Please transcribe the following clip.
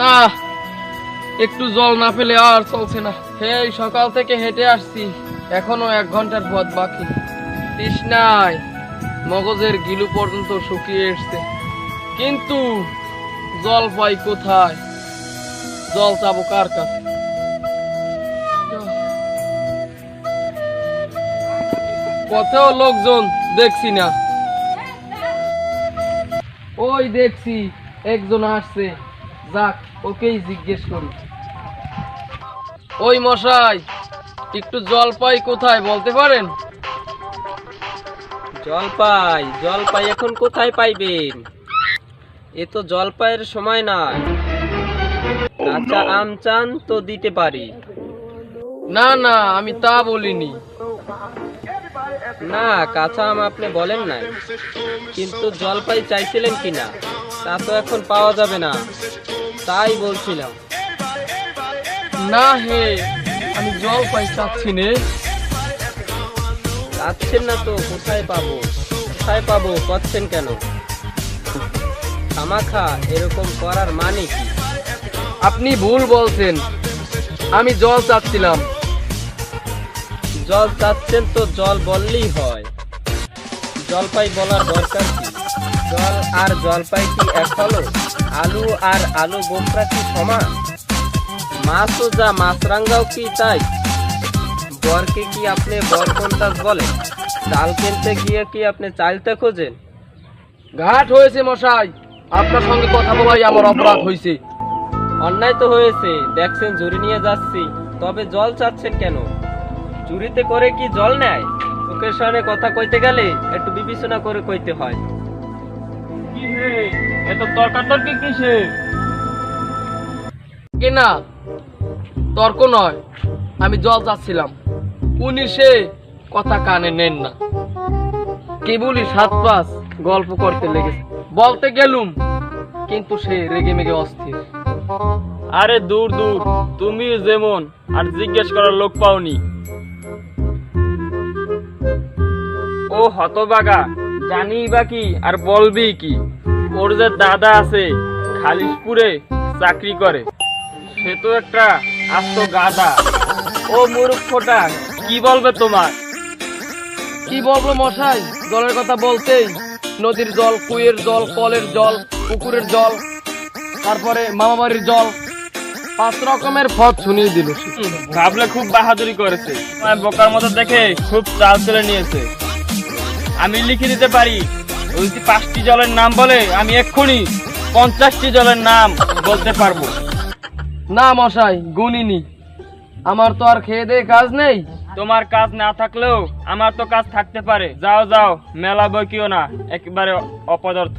না, একটু জল না পেলে আর চলছে না। সেই সকাল থেকে হেঁটে আসছি। এখনও এক ঘণ্টার পথ বাকি। তৃষ্ণায় মগজের গিলু পর্যন্ত শুকিয়ে এসছে। কিন্তু জল পাই কোথায়? জল চাবো কার কাছে? পথেও লোকজন দেখছি না। ওই দেখছি, একজন আসছে। যাক ওকেই জিজ্ঞেস করি। ওই মশাই একটু জল পাই কোথায় বলতে পারেন? জলপাই জলপাই এখন কোথায় পাইবেন? এ তো জলপাইয়ের সময় নয় কাঁচা আম চান তো দিতে পারি। না না আমি তা বলিনি। না কাঁচা আম আপনি বলেন নাই। কিন্তু জলপাই চাইছিলেন কিনা তা তো এখন পাওয়া যাবে না। তাই বলছিলাম। না হে আমি জল পাই চাচ্ছি নে। চাচ্ছেন না তো কোথায় পাবো? কোথায় পাবো? করছেন কেন? খামাখা এরকম করার মানে কি? আপনি ভুল বলছেন। আমি জল চাচ্ছিলাম। জল চাচ্ছেন তো জল বললেই হয়। জলপাই বলার দরকার কি? জল আর জলপাই কি এক হলো? আলু আর আলু বোমরা কি সমান? মাছও যা মাছরাঙ্গাও কি তাই? বরকে কি আপনি বর কোনটাস বলেন? চাল কিনতে গিয়ে কি আপনি চালতে খোঁজেন? ঘাট হয়েছে মশাই। আপনার সঙ্গে কথা বলাই আমার অপরাধ হয়েছে। অন্যায় তো হয়েছে দেখছেন জুড়ি নিয়ে যাচ্ছি। তবে জল চাচ্ছেন কেন? চুরিতে করে কি জল নেয়? চোখের সামনে কথা কইতে গেলে একটু বিবেচনা করে কইতে হয়। এত তর্কাতর্কি কিসে কে না তর্ক নয় আমি জল চাচ্ছিলাম। উনি সে কথা কানে নেন না। কেবলই সাত পাঁচ গল্প করতে লেগেছে। বলতে গেলুম কিন্তু সে রেগে মেগে অস্থির। আরে দূর দূর তুমি যেমন আর জিজ্ঞেস করার লোক পাওনি। ও হতবাগা জানি বা কি আর বলবি কি? ওর যে দাদা আছে, খালিশপুরে চাকরি করে, সে তো একটা আস্ত গাদা ও মূর্খটা, কি বলবে তোমার? কি বলব মশাই, জলের কথা বলতেই, নদীর জল, কুয়ের জল, কলের জল, পুকুরের জল, তারপরে মামাবাড়ির জল, পাঁচ রকমের পথ শুনিয়ে দিল ভাবলে খুব বাহাদুরি করেছে। বোকার মতো দেখে খুব চাল তুলে নিয়েছে। আমি লিখে দিতে পারি যদি পাঁচটি জলের নাম বলে আমি এক্ষুনি পঞ্চাশটি জলের নাম বলতে পারব। না মশাই গুনিনি। আমার তো আর খেয়ে দেয়ে কাজ নেই। তোমার কাজ না থাকলেও আমার তো কাজ থাকতে পারে। যাও যাও মেলা বইকিও না একেবারে অপদার্থ।